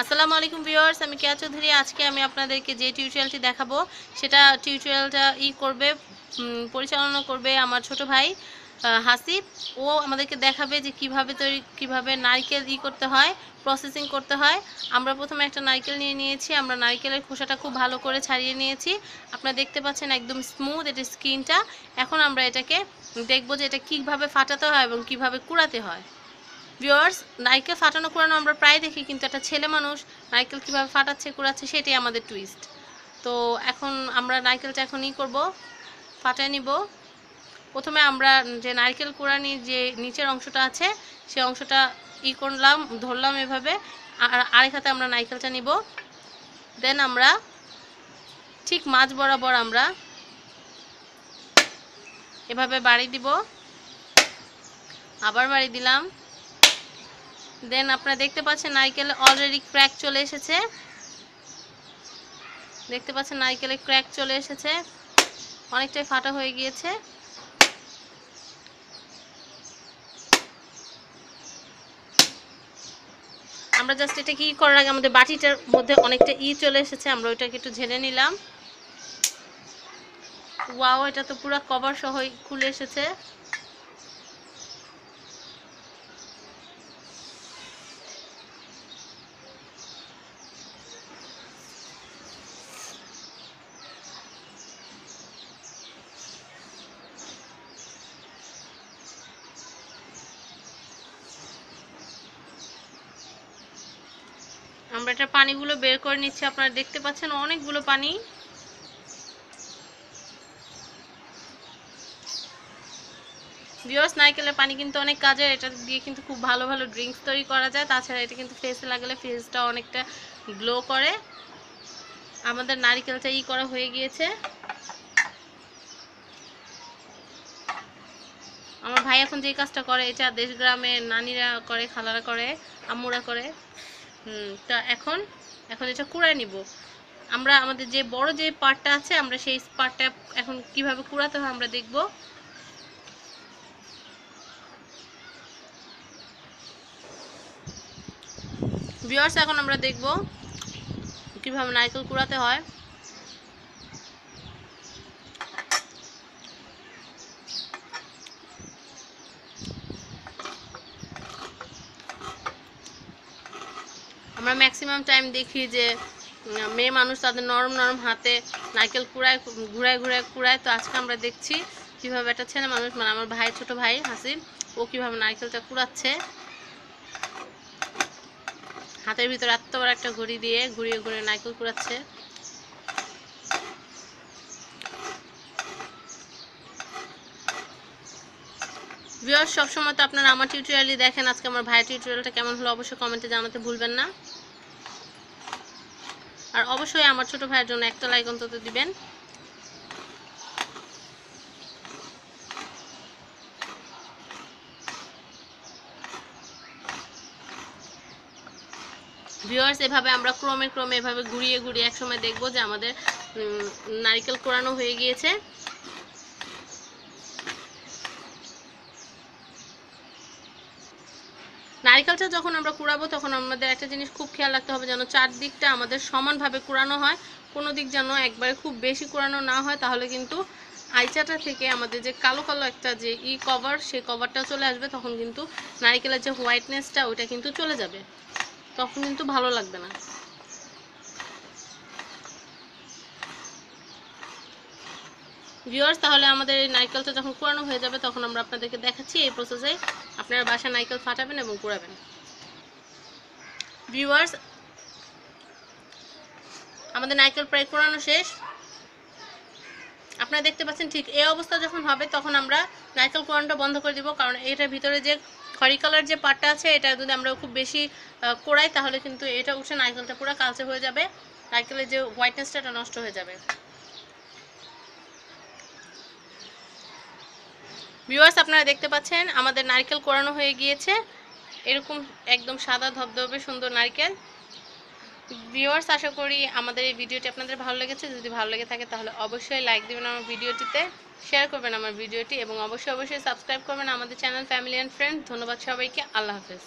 আসসালামু আলাইকুম ভিউয়ার্স, আমি কেয়া চৌধুরী। আজকে আমি আপনাদেরকে যে টিউটোরিয়ালটি দেখাবো, সেটা টিউটোরিয়ালটা ই করবে পরিচালনা করবে আমার ছোট ভাই হাসিব ও আমাদেরকে দেখাবে যে কীভাবে তৈরি, কীভাবে নারকেল ই করতে হয় প্রসেসিং করতে হয়। আমরা প্রথমে একটা নারকেল নিয়ে নিয়েছি, আমরা নারকেলের খোসাটা খুব ভালো করে ছাড়িয়ে নিয়েছি। আপনারা দেখতে পাচ্ছেন একদম স্মুথ এটা স্কিনটা এখন আমরা এটাকে দেখব যে এটা কীভাবে ফাটাতে হয় এবং কীভাবে কুড়াতে হয়। ভিউয়ার্স নারকেল ফাটানো কুড়ানো আমরা প্রায় দেখি, কিন্তু একটা ছেলে মানুষ নারকেল কীভাবে ফাটাচ্ছে, কুড়াচ্ছে, সেটাই আমাদের টুইস্ট তো এখন আমরা নারকেলটা এখন ই করব, ফাটায় নিব। প্রথমে আমরা যে নারকেল কুড়ানির যে নিচের অংশটা আছে সেই অংশটা ই করলাম, ধরলাম এভাবে, আর আরেক হাতে আমরা নারকেলটা নিব। দেন আমরা ঠিক মাঝ বরাবর আমরা এভাবে বাড়ি দিব। আবার বাড়ি দিলাম। দেন আপনারা দেখতে পাচ্ছেন নারকেলে অলরেডি ক্র্যাক চলে এসেছে। দেখতে পাচ্ছেন নারকেলে ক্র্যাক চলে এসেছে। অনেকটাই ফাটা হয়ে গিয়েছে। আমরা জাস্ট এটা কি করার আগে আমাদের বাটিটার মধ্যে অনেকটা ই চলে এসেছে, আমরা ওইটাকে একটু ঝেড়ে নিলাম। ওয়াও এটা তো পুরো কভার সহ খুলে এসেছে। আমরা এটা পানিগুলো বের করে নিচ্ছি। আপনারা দেখতে পাচ্ছেন অনেকগুলো পানি। বিয়স নারকেলের পানি কিন্তু অনেক কাজের এটা দিয়ে কিন্তু খুব ভালো ভালো ড্রিঙ্কস তৈরি করা যায়। তাছাড়া এটা কিন্তু ফেসে লাগালে ফেসটা অনেকটা গ্লো করে। আমাদের নারিকেলটা ই করা হয়ে গিয়েছে। আমার ভাই এখন যে কাজটা করে, এটা দেশ গ্রামে নানিরা করে, খালারা করে, আম্মুরা করে। তা এখন? এখন এটা কুড়ায় নিব। আমরা আমাদের যে বড় যে পার্টটা আছে, আমরা সেই পার্টটা এখন কীভাবে কুড়াতে হয় আমরা দেখব। ভিউয়ার্স এখন আমরা দেখব কীভাবে নারকেল কুড়াতে হয়। আমরা ম্যাক্সিমাম টাইম দেখি যে মেয়ে মানুষ তাদের নরম নরম হাতে নারকেল কুড়ায়, ঘুরায় ঘুরায় কুড়ায়। তো আজকে আমরা দেখছি কীভাবে একটা ছেলে মানুষ মানে আমার ভাই, ছোট ভাই হাসিব ও কীভাবে নারকেলটা কুড়াচ্ছে। হাতের ভিতরে বড় একটা ঘড়ি দিয়ে ঘুরিয়ে ঘুরিয়ে নারকেল কুড়াচ্ছে। ভিউয়ার্স সবসময় তো আপনারা আমার টিউটোরিয়ালই দেখেন। আজকে আমার ভাইয়ের টিউটোরিয়ালটা কেমন হলো অবশ্যই কমেন্টে জানাতে ভুলবেন না। আর অবশ্যই আমার ছোট ভাইয়ের জন্য একটা লাইক অন্তত দিবেন। ভিউয়ার্স এভাবে আমরা ক্রমে ক্রমে এভাবে ঘুরিয়ে ঘুরিয়ে একসময় দেখব যে আমাদের নারিকেল নারকেল কোরানো হয়ে গিয়েছে। নারিকেলটা যখন আমরা কুড়াবো, তখন আমাদের একটা জিনিস খুব খেয়াল রাখতে হবে যেন চারদিকটা আমাদের সমানভাবে কুড়ানো হয়। কোনো দিক যেন একবারে খুব বেশি কুড়ানো না হয়, তাহলে কিন্তু আইচাটা থেকে আমাদের যে কালো কালো একটা যে ই কভার, সেই কভারটা চলে আসবে, তখন কিন্তু নারিকেলের যে হোয়াইটনেসটা ওইটা কিন্তু চলে যাবে। তখন কিন্তু ভালো লাগবে না। ভিউয়ার্স তাহলে আমাদের এই নারকেলটা যখন কুড়ানো হয়ে যাবে, তখন আমরা আপনাদেরকে দেখাচ্ছি এই প্রসেসে আপনারা বাসা নারকেল ফাটাবেন এবং কুড়াবেন ভিউয়ার্স আমাদের নারকেল প্রায় কুড়ানো শেষ। আপনারা দেখতে পাচ্ছেন ঠিক এই অবস্থা যখন হবে, তখন আমরা নারকেল কোরানোটা বন্ধ করে দিব, কারণ এটার ভিতরে যে খড়ি কালার যে পাটটা আছে, এটা যদি আমরা খুব বেশি কোড়াই, তাহলে কিন্তু এটা উঠে নারকেলটা পুরো কালচে হয়ে যাবে। নারকেলের যে হোয়াইটনেসটা নষ্ট হয়ে যাবে। ভিউয়ার্স আপনারা দেখতে পাচ্ছেন, আমাদের নারকেল কোরানো হয়ে গিয়েছে। এরকম একদম সাদা ধবধবে সুন্দর নারকেল। ভিউয়ার্স আশা করি আমাদের এই ভিডিওটি আপনাদের ভালো লেগেছে। যদি ভালো লেগে থাকে, তাহলে অবশ্যই লাইক দেবেন আমার ভিডিওটিতে শেয়ার করবেন আমার ভিডিওটি, এবং অবশ্যই অবশ্যই সাবস্ক্রাইব করবেন আমাদের চ্যানেল ফ্যামিলি অ্যান্ড ফ্রেন্ড ধন্যবাদ সবাইকে, আল্লাহ হাফেজ।